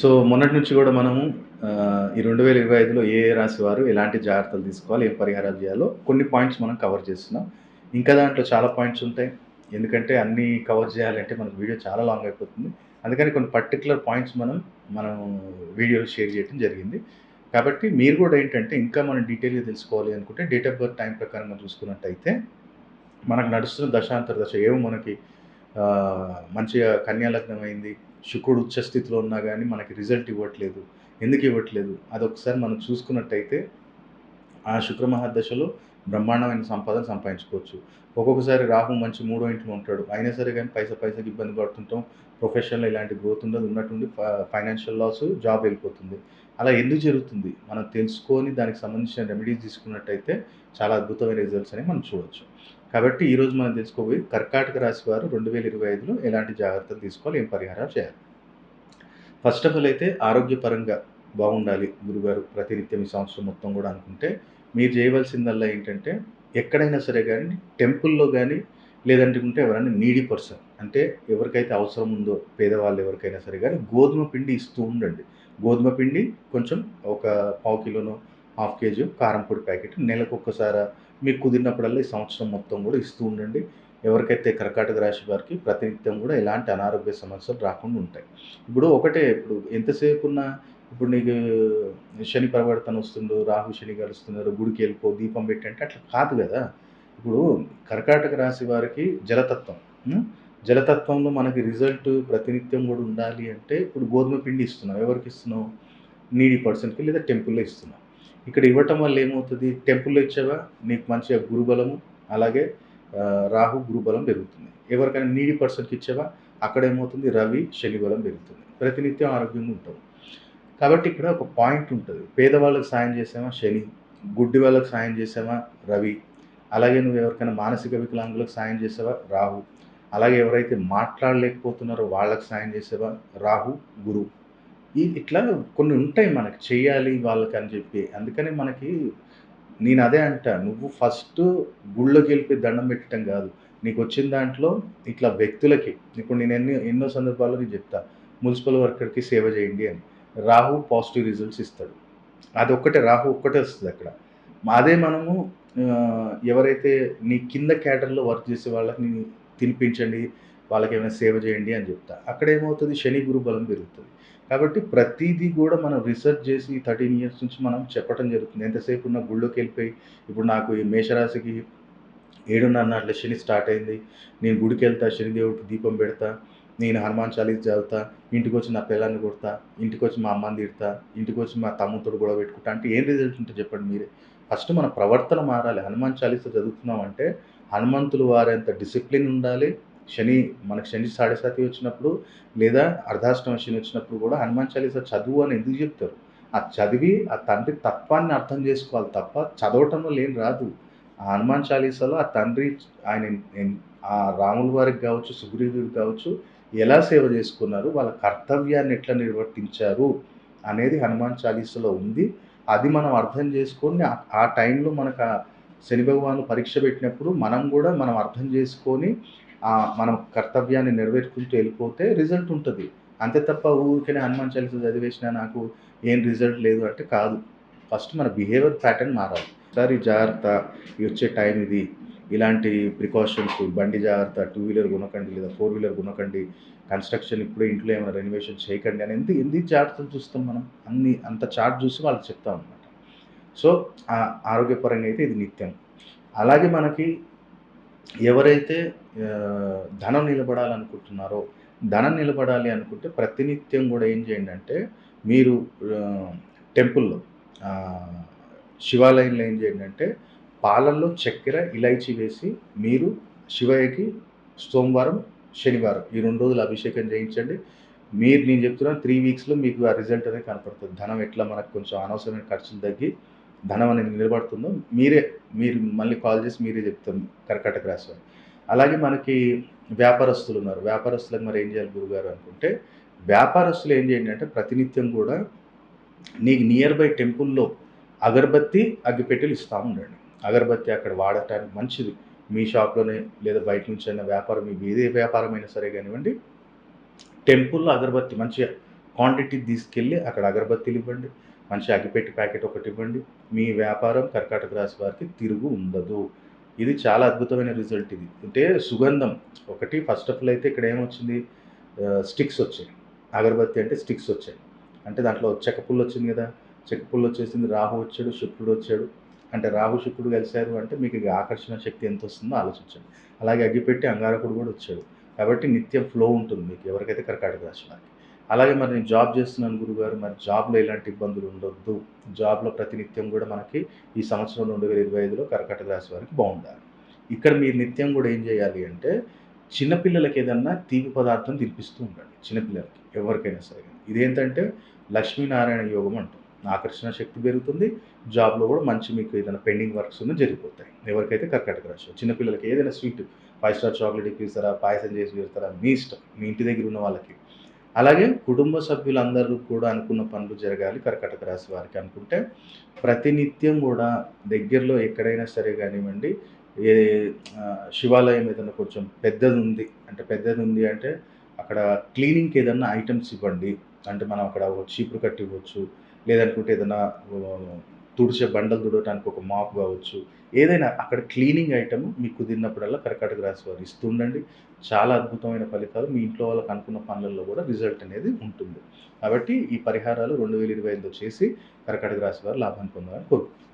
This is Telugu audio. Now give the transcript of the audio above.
సో మొన్నటి నుంచి కూడా మనము ఈ రెండు వేల ఇరవై ఐదులో ఏ రాశి వారు ఎలాంటి జాగ్రత్తలు తీసుకోవాలి ఏం పరిహారాలు చేయాలో కొన్ని పాయింట్స్ మనం కవర్ చేస్తున్నాం. ఇంకా దాంట్లో చాలా పాయింట్స్ ఉంటాయి. ఎందుకంటే అన్నీ కవర్ చేయాలంటే మనకు వీడియో చాలా లాంగ్ అయిపోతుంది. అందుకని కొన్ని పర్టికులర్ పాయింట్స్ మనం మనం వీడియోలో షేర్ చేయడం జరిగింది. కాబట్టి మీరు కూడా ఏంటంటే ఇంకా మనం డీటెయిల్గా తెలుసుకోవాలి అనుకుంటే డేట్ ఆఫ్ బర్త్ టైం ప్రకారం మనం చూసుకున్నట్టయితే మనకు నడుస్తున్న దశాంతర దశ ఏమో మనకి మంచిగా కన్యాలగ్నం అయింది శుక్రుడు ఉచ్చ స్థితిలో ఉన్నా కానీ మనకి రిజల్ట్ ఇవ్వట్లేదు. ఎందుకు ఇవ్వట్లేదు? అది ఒకసారి మనం చూసుకున్నట్టయితే ఆ శుక్ర మహాదశలో బ్రహ్మాండమైన సంపాదన సంపాదించుకోవచ్చు. ఒక్కొక్కసారి రాహు మంచి మూడో ఇంట్లో ఉంటాడు. అయినా సరే కానీ పైసా పైసకి ఇబ్బంది పడుతుంటాం. ప్రొఫెషన్లో ఇలాంటి గ్రోత్ ఉండదు. ఉన్నట్టుండి ఫైనాన్షియల్ లాస్ జాబ్ వెళ్ళిపోతుంది. అలా ఎందుకు జరుగుతుంది? మనం తెలుసుకొని దానికి సంబంధించిన రెమెడీస్ తీసుకున్నట్టయితే చాలా అద్భుతమైన రిజల్ట్స్ అనేవి మనం చూడవచ్చు కాబట్టి ఈరోజు మనం తెలుసుకోబోయేది కర్కాటక రాశి వారు రెండు వేల ఇరవై ఐదులో ఎలాంటి జాగ్రత్తలు తీసుకోవాలి ఏం పరిహారాలు చేయాలి? ఫస్ట్ ఆఫ్ ఆల్ అయితే ఆరోగ్యపరంగా బాగుండాలి గురుగారు ప్రతినిత్యం ఈ సంవత్సరం మొత్తం కూడా అనుకుంటే. మీరు చేయవలసిందల్లా ఏంటంటే ఎక్కడైనా సరే కానీ టెంపుల్లో కానీ లేదంటే ఎవరైనా నీడీ పర్సన్ అంటే ఎవరికైతే అవసరం ఉందో పేదవాళ్ళు ఎవరికైనా సరే కానీ గోధుమ పిండి ఇస్తూ ఉండండి. గోధుమ పిండి కొంచెం ఒక పావు కిలోనో హాఫ్ కేజీ కారం పొడి ప్యాకెట్ నెలకు ఒక్కసారి మీకు కుదిరినప్పుడల్లా ఈ సంవత్సరం మొత్తం కూడా ఇస్తూ ఉండండి. ఎవరికైతే కర్కాటక రాశి వారికి ప్రతినిత్యం కూడా ఎలాంటి అనారోగ్య సమస్యలు రాకుండా ఉంటాయి. ఇప్పుడు ఒకటే ఇప్పుడు ఎంతసేపు ఉన్నా ఇప్పుడు నీకు శని పరివర్తన వస్తుందో రాహు శని గడుస్తున్నారు గుడికి వెళ్ళిపో దీపం పెట్టి అంటే అట్లా కాదు కదా. ఇప్పుడు కర్కాటక రాశి వారికి జలతత్వం జలతత్వంలో మనకి రిజల్ట్ ప్రతినిత్యం కూడా ఉండాలి అంటే ఇప్పుడు గోధుమ పిండి ఇస్తున్నావు. ఎవరికి ఇస్తున్నావు? నీడీ పర్సన్కి లేదా టెంపుల్లో ఇస్తున్నావు. ఇక్కడ ఇవ్వటం వల్ల ఏమవుతుంది? టెంపుల్లో ఇచ్చావా? నీకు మంచిగా గురుబలము అలాగే రాహు గురుబలం పెరుగుతుంది. ఎవరికైనా నీడి పర్సన్కి ఇచ్చావా? అక్కడ ఏమవుతుంది? రవి శని బలం పెరుగుతుంది. ప్రతినిత్యం ఆరోగ్యంగా ఉంటాం కాబట్టి ఇక్కడ ఒక పాయింట్ ఉంటుంది. పేదవాళ్ళకి సాయం చేసామా? శని. గుడ్డి వాళ్ళకి సాయం చేసామా? రవి. అలాగే నువ్వు ఎవరికైనా మానసిక వికలాంగులకు సాయం చేసావా? రాహు. అలాగే ఎవరైతే మాట్లాడలేకపోతున్నారో వాళ్ళకి సాయం చేసేవా? రాహు గురు. ఈ ఇట్లా కొన్ని ఉంటాయి మనకి చేయాలి వాళ్ళకి అని చెప్పి. అందుకని మనకి నేను అదే అంటా నువ్వు ఫస్ట్ గుళ్ళోకి వెళ్ళిపోయి దండం పెట్టడం కాదు. నీకు వచ్చిన దాంట్లో ఇట్లా వ్యక్తులకి ఇప్పుడు నేను ఎన్ని ఎన్నో సందర్భాల్లో నేను చెప్తా మున్సిపల్ వర్కర్కి సేవ చేయండి అని. రాహు పాజిటివ్ రిజల్ట్స్ ఇస్తాడు. అది ఒక్కటే రాహు ఒక్కటే వస్తుంది అక్కడ. అదే మనము ఎవరైతే నీ కింద క్యాటర్లో వర్క్ చేసే వాళ్ళకి నీ తినిపించండి వాళ్ళకి ఏమైనా సేవ చేయండి అని చెప్తా. అక్కడ ఏమవుతుంది శని గురు బలం పెరుగుతుంది. కాబట్టి ప్రతిదీ కూడా మనం రీసెర్చ్ చేసి థర్టీన్ ఇయర్స్ నుంచి మనం చెప్పడం జరుగుతుంది. ఎంతసేపు ఉన్న గుళ్ళోకి వెళ్ళిపోయి ఇప్పుడు నాకు ఈ మేషరాశికి ఏడున్నర నాట్ల శని స్టార్ట్ అయింది. నేను గుడికి వెళ్తా శనిదేవుడికి దీపం పెడతా నేను హనుమాన్ చాలీస్ చదువుతా ఇంటికి వచ్చి నా పిల్లల్ని కొడతా ఇంటికి వచ్చి మా అమ్మని తిడతా ఇంటికి వచ్చి మా తమ్ముతో గొడవ పెట్టుకుంటా. అంటే ఏం రిజల్ట్ ఉంటే చెప్పండి మీరే. ఫస్ట్ మన ప్రవర్తన మారాలి. హనుమాన్ చాలీస చదువుతున్నాం అంటే హనుమంతులు వారంత డిసిప్లిన్ ఉండాలి. శని మనకు శని సాడేసాతి వచ్చినప్పుడు లేదా అర్ధాష్టమ శని వచ్చినప్పుడు కూడా హనుమాన్ చాలీస చదువు అని ఎందుకు చెప్తారు? ఆ చదివి ఆ తండ్రి తత్వాన్ని అర్థం చేసుకోవాలి తప్ప చదవటంలో లేని ఏం రాదు. ఆ హనుమాన్ చాలీసాలో ఆ తండ్రి ఆయన ఆ రాముల వారికి కావచ్చు సుగ్రీవుడికి కావచ్చు ఎలా సేవ చేసుకున్నారు వాళ్ళ కర్తవ్యాన్ని ఎట్లా నిర్వర్తించారు అనేది హనుమాన్ చాలీసాలో ఉంది. అది మనం అర్థం చేసుకొని ఆ- టైంలో మనకు ఆ శని భగవాను పరీక్ష పెట్టినప్పుడు మనం కూడా మనం అర్థం చేసుకొని మనం కర్తవ్యాన్ని నెరవేర్చుకుంటూ వెళ్ళిపోతే రిజల్ట్ ఉంటుంది. అంతే తప్ప ఊరికనే హనుమాన్ చాలీస చదివేసిన నాకు ఏం రిజల్ట్ లేదు అంటే కాదు. ఫస్ట్ మన బిహేవియర్ ప్యాటర్న్ మారాలి. సార్ ఈ జాగ్రత్త ఈ వచ్చే టైం ఇది. ఇలాంటి ప్రికాషన్స్ బండి జాగ్రత్త టూ వీలర్ కొనకండి లేదా ఫోర్ వీలర్ కొనకండి. కన్స్ట్రక్షన్ ఇప్పుడే ఇంట్లో ఏమైనా రెనోవేషన్ చేయకండి అని ఎందుకు ఎన్ని జాగ్రత్తలు చూస్తాం మనం? అన్ని అంత చార్ట్ చూసి వాళ్ళకి చెప్తాం అనమాట సో ఆరోగ్యపరంగా అయితే ఇది నిత్యం. అలాగే మనకి ఎవరైతే ధనం నిలబడాలనుకుంటున్నారో ధనం నిలబడాలి అనుకుంటే ప్రతినిత్యం కూడా ఏం చేయండి అంటే మీరు టెంపుల్లో శివాలయంలో ఏం చేయండి అంటే పాలల్లో చక్కెర ఇలైచి వేసి మీరు శివయ్యకి సోమవారం శనివారం ఈ రెండు రోజులు అభిషేకం చేయించండి. మీరు నేను చెప్తున్నాను త్రీ వీక్స్లో మీకు ఆ రిజల్ట్ అనేది కనపడుతుంది. ధనం ఎట్లా మనకు కొంచెం అనవసరమైన ఖర్చులు తగ్గి ధనం అనేది నిలబడుతుందో మీరే మీరు మళ్ళీ కాల్ చేసి మీరే చెప్తారు కర్కాటక రాశి అలాగే మనకి వ్యాపారస్తులు ఉన్నారు. వ్యాపారస్తులకు మరి ఏం చేయాలి గురుగారు అనుకుంటే వ్యాపారస్తులు ఏం చేయండి అంటే ప్రతినిత్యం కూడా నీకు నియర్ బై టెంపుల్లో అగరబత్తి అగ్గిపెట్టెలు ఇస్తూ ఉండండి. అగరబత్తి అక్కడ వాడటానికి మంచిది. మీ షాప్లోనే లేదా బయట నుంచి అయినా వ్యాపారం మీ ఏదే వ్యాపారమైనా సరే కానివ్వండి టెంపుల్లో అగరబత్తి మంచిగా క్వాంటిటీ తీసుకెళ్ళి అక్కడ అగరబత్తీలు ఇవ్వండి. మనిషి అగ్గిపెట్టి ప్యాకెట్ ఒకటి ఇవ్వండి. మీ వ్యాపారం కర్కాటక రాశి వారికి తిరుగు ఉండదు. ఇది చాలా అద్భుతమైన రిజల్ట్ ఇది. అంటే సుగంధం ఒకటి. ఫస్ట్ ఆఫ్ ఆల్ అయితే ఇక్కడ ఏమొచ్చింది? స్టిక్స్ వచ్చాయి. అగరబత్తి అంటే స్టిక్స్ వచ్చాయి. అంటే దాంట్లో చెక్క పుల్ల వచ్చింది కదా? చెక్క పుల్ల వచ్చేసింది. రాహు వచ్చాడు శుక్రుడు వచ్చాడు. అంటే రాహు శుక్రుడు కలిశారు అంటే మీకు ఇక ఆకర్షణ శక్తి ఎంత వస్తుందో ఆలోచించండి. అలాగే అగ్గిపెట్టి అంగారకుడు కూడా వచ్చాడు. కాబట్టి నిత్యం ఫ్లో ఉంటుంది మీకు ఎవరికైతే కర్కాటక రాశి వారికి. అలాగే మరి నేను జాబ్ చేస్తున్నాను గురుగారు మరి జాబ్లో ఎలాంటి ఇబ్బందులు ఉండొద్దు. జాబ్లో ప్రతినిత్యం కూడా మనకి ఈ సంవత్సరం రెండు వేల ఇరవై ఐదులో కర్కటక రాశి వారికి బాగుండాలి. ఇక్కడ మీరు నిత్యం కూడా ఏం చేయాలి అంటే చిన్నపిల్లలకి ఏదన్నా తీపి పదార్థం తినిపిస్తూ ఉండండి. చిన్నపిల్లలకి ఎవరికైనా సరే. ఇదేంటంటే లక్ష్మీనారాయణ యోగం అంటాం ఆకర్షణ శక్తి పెరుగుతుంది. జాబ్లో కూడా మంచి మీకు ఏదైనా పెండింగ్ వర్క్స్ ఉన్న జరిగిపోతాయి. ఎవరికైతే కర్కటక రాశి చిన్నపిల్లలకి ఏదైనా స్వీట్ ఫైవ్ స్టార్ చాక్లెట్ ఇప్పిస్తారా పాయసం చేసి పెడతారా మీ ఇష్టం. మీ ఇంటి దగ్గర ఉన్న వాళ్ళకి అలాగే కుటుంబ సభ్యులందరూ కూడా అనుకున్న పనులు జరగాలి. కర్కటక రాశి వారికి అనుకుంటే ప్రతినిత్యం కూడా దగ్గరలో ఎక్కడైనా సరే కానివ్వండి ఏ శివాలయం ఏదైనా కొంచెం పెద్దది ఉంది అంటే పెద్దది ఉంది అంటే అక్కడ క్లీనింగ్కి ఏదైనా ఐటమ్స్ ఇవ్వండి. అంటే మనం అక్కడ ఒక చీపురు కట్టి ఇవ్వచ్చు లేదనుకుంటే ఏదైనా తుడిచే బండలు తుడవడానికి ఒక మాప్ కావచ్చు. ఏదైనా అక్కడ క్లీనింగ్ ఐటమ్ మీకు కుదిరినప్పుడల్లా కర్కాటక రాశి వారు ఇస్తుండండి. చాలా అద్భుతమైన ఫలితాలు మీ ఇంట్లో వాళ్ళకి అనుకున్న పనులలో కూడా రిజల్ట్ అనేది ఉంటుంది. కాబట్టి ఈ పరిహారాలు రెండు వేల ఇరవై ఐదులో చేసి కర్కాటక రాశి వారు లాభాన్ని పొందాలని కోరుకుంటున్నాను.